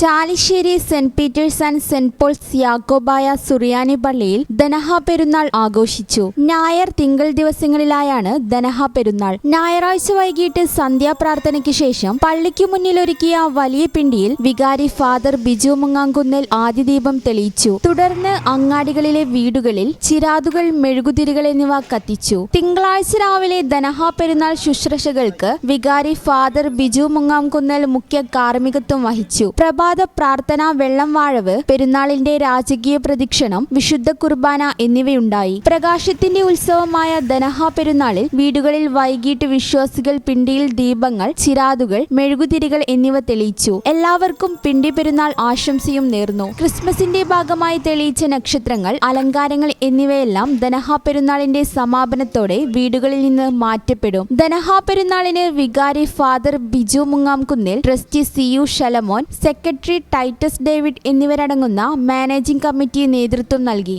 Chalissery saint Peter's and saint Paul's Yakobaya സുറിയാനി പള്ളിയിൽ ധനഹ പെരുന്നാൾ ആഘോഷിച്ചു. ഞായർ തിങ്കൾ ദിവസങ്ങളിലായാണ് ധനഹ പെരുന്നാൾ. ഞായറാഴ്ച വൈകിട്ട് സന്ധ്യാപ്രാർത്ഥനയ്ക്ക് ശേഷം പള്ളിക്ക് മുന്നിൽ ഒരുക്കിയ വലിയ പിണ്ടിയിൽ വികാരി ഫാദർ ബിജു മുങ്ങാങ്കുന്നേൽ ആദ്യദീപം തെളിയിച്ചു. തുടർന്ന് അങ്ങാടികളിലെ വീടുകളിൽ ചിരാതുകൾ മെഴുകുതിരികൾ എന്നിവ കത്തിച്ചു. തിങ്കളാഴ്ച രാവിലെ ധനഹ പെരുന്നാൾ ശുശ്രൂഷകൾക്ക് വികാരി ഫാദർ ബിജു മുങ്ങാംകുന്നൽ മുഖ്യ കാർമ്മികത്വം വഹിച്ചു. പ്രഭാത പ്രാർത്ഥന വെള്ളം വാഴവ് പെരുന്നാളിന്റെ രാജകീയ പ്രദക്ഷിണം വിശുദ്ധ കുർബാന എന്നിവയുണ്ടായി. പ്രകാശത്തിന്റെ ഉത്സവമായ ധനഹ പെരുന്നാളിൽ വീടുകളിൽ വൈകിട്ട് വിശ്വാസികൾ പിണ്ടിയിൽ ദീപങ്ങൾ ചിരാതുകൾ മെഴുകുതിരികൾ എന്നിവ തെളിയിച്ചു. എല്ലാവർക്കും പിണ്ടി പെരുന്നാൾ ആശംസയും നേർന്നു. ക്രിസ്മസിന്റെ ഭാഗമായി തെളിയിച്ച നക്ഷത്രങ്ങൾ അലങ്കാരങ്ങൾ എന്നിവയെല്ലാം ധനഹ പെരുന്നാളിന്റെ സമാപനത്തോടെ വീടുകളിൽ നിന്ന് മാറ്റപ്പെടും. ധനഹ പെരുന്നാളിന് വികാരി father Biju Mungamkunnil trustee C U Shalamon secretary Titus David എന്നിവരടങ്ങുന്ന മാനേജിംഗ് കമ്മിറ്റി നേതൃത്വം നൽകി.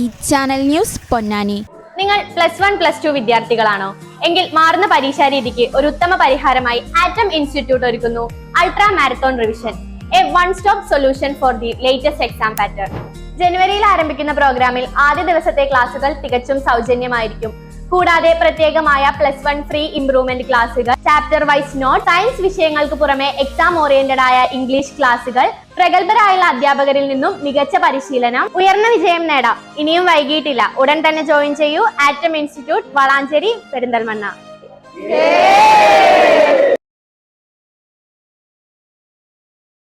ഈ ചാനൽ ന്യൂസ് പൊന്നാനി. നിങ്ങൾ പ്ലസ് വൺ പ്ലസ് ടു വിദ്യാർത്ഥികളാണോ? എങ്കിൽ മാറുന്ന പരീക്ഷാ രീതിക്ക് ഒരു ഉത്തമ പരിഹാരമായി ആറ്റം ഇൻസ്റ്റിറ്റ്യൂട്ട് ഒരുക്കുന്നു. Ultra marathon revision a one stop solution for the latest exam pattern. ജനുവരിയിൽ ആരംഭിക്കുന്ന പ്രോഗ്രാമിൽ ആദ്യ ദിവസത്തെ ക്ലാസുകൾ തികച്ചും സൗജന്യമായിരിക്കും. കൂടാതെ പ്രത്യേകമായ പ്ലസ് വൺ ഫ്രീ ഇംപ്രൂവ്മെന്റ് ക്ലാസുകൾ ചാപ്റ്റർ വൈസ് നോട്ട് സയൻസ് വിഷയങ്ങൾക്ക് പുറമെ എക്സാം ഓറിയന്റഡ് ആയ ഇംഗ്ലീഷ് ക്ലാസുകൾ പ്രഗത്ഭരായുള്ള അധ്യാപകരിൽ നിന്നും മികച്ച പരിശീലനം ഉയർന്ന വിജയം നേടാം. ഇനിയും വൈകിട്ടില്ല ഉടൻ തന്നെ ജോയിൻ ചെയ്യൂ. Atom institute Valanchery Perinthalmanna.